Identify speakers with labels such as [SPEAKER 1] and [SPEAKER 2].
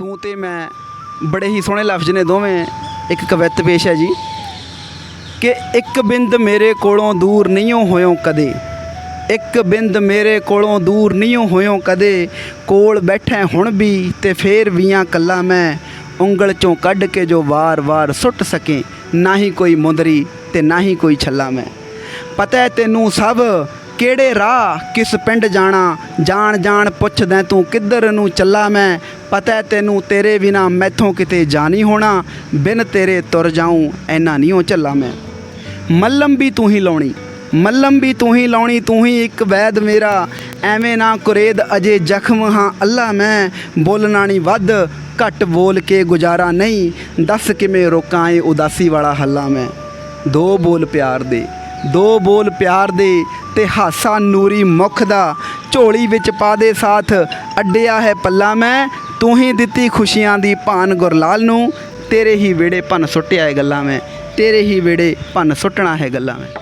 [SPEAKER 1] ਤੂੰ ਤੇ ਮੈਂ ਬੜੇ ਹੀ ਸੋਹਣੇ ਲਫ਼ਜ਼ ਨੇ ਦੋਵੇਂ। ਇੱਕ ਕਵਿਤ ਪੇਸ਼ ਹੈ ਜੀ ਕਿ ਇੱਕ ਬਿੰਦ ਮੇਰੇ ਕੋਲੋਂ ਦੂਰ ਨਹੀਂ ਹੋਇਓ ਕਦੇ। ਇੱਕ ਬਿੰਦ ਮੇਰੇ ਕੋਲੋਂ ਦੂਰ ਨਹੀਂ ਹੋਇਓ ਕਦੇ। ਕੋਲ ਬੈਠਾ ਹੁਣ ਵੀ ਤੇ ਫੇਰ ਵੀਆਂ ਕੱਲਾ ਮੈਂ। ਉਂਗਲ ਚੋਂ ਕੱਢ ਕੇ ਜੋ ਵਾਰ-ਵਾਰ ਸੁੱਟ ਸਕੇ। ਨਾ ਹੀ ਕੋਈ ਮੁੰਦਰੀ ਤੇ ਨਾ ਹੀ ਕੋਈ ਛੱਲਾ ਮੈਂ। ਪਤਾ ਹੈ ਤੈਨੂੰ ਸਭ ਕਿਹੜੇ ਰਾਹ ਕਿਸ ਪਿੰਡ ਜਾਣਾ। ਜਾਣ ਜਾਣ ਪੁੱਛਦਾ ਤੂੰ ਕਿੱਧਰ ਨੂੰ ਚੱਲਾ ਮੈਂ। ਪਤਾ ਹੈ ਤੈਨੂੰ ਤੇਰੇ ਬਿਨਾ ਮੈਥੋਂ ਕਿਤੇ ਜਾ ਨਹੀਂ ਹੋਣਾ, ਬਿਨ ਤੇਰੇ ਤੁਰ ਜਾਊਂ, ਐਨਾ ਨਹੀਂ ਉਹ ਚੱਲਾ ਮੈਂ। ਮੱਲਮ ਵੀ ਤੂੰ ਹੀ ਲਾਉਣੀ, ਮੱਲਮ ਵੀ ਤੂੰ ਹੀ ਲਾਉਣੀ, ਤੂੰ ਹੀ ਇੱਕ ਵੈਦ ਮੇਰਾ। ਐਵੇਂ ਨਾ ਕੁਰੇਦ ਅਜੇ ਜ਼ਖਮ ਹਾਂ, ਅੱਲਾ ਮੈਂ, ਬੋਲਣਾ ਨਹੀਂ ਵੱਧ, ਘੱਟ ਬੋਲ ਕੇ ਗੁਜ਼ਾਰਾ ਨਹੀਂ। ਦੱਸ ਕਿਵੇਂ ਰੋਕਾਂ ਏ ਉਦਾਸੀ ਵਾਲਾ ਹੱਲਾ ਮੈਂ। ਦੋ ਬੋਲ ਪਿਆਰ ਦੇ, ਦੋ ਬੋਲ ਪਿਆਰ ਦੇ, ਤੇ ਹਾਸਾ ਨੂਰੀ ਮੁਖ ਦਾ। ਝੋਲੀ ਵਿੱਚ ਪਾ ਦੇ ਸਾਥ, ਅੱਡਿਆ ਹੈ ਪੱਲਾ ਮੈਂ ਤੂੰ ਹੀ ਦਿੱਤੀ ਖੁਸ਼ੀਆਂ ਦੀ ਭਾਨ ਗੁਰਲਾਲ ਨੂੰ, ਤੇਰੇ ਹੀ ਵਿੜੇ ਭੰਨ ਸੁੱਟਿਆ ਹੈ ਗੱਲਾਂ ਮੈਂ, ਤੇਰੇ ਹੀ ਵਿੜੇ ਭੰਨ ਸੁੱਟਣਾ ਹੈ ਗੱਲਾਂ ਮੈਂ।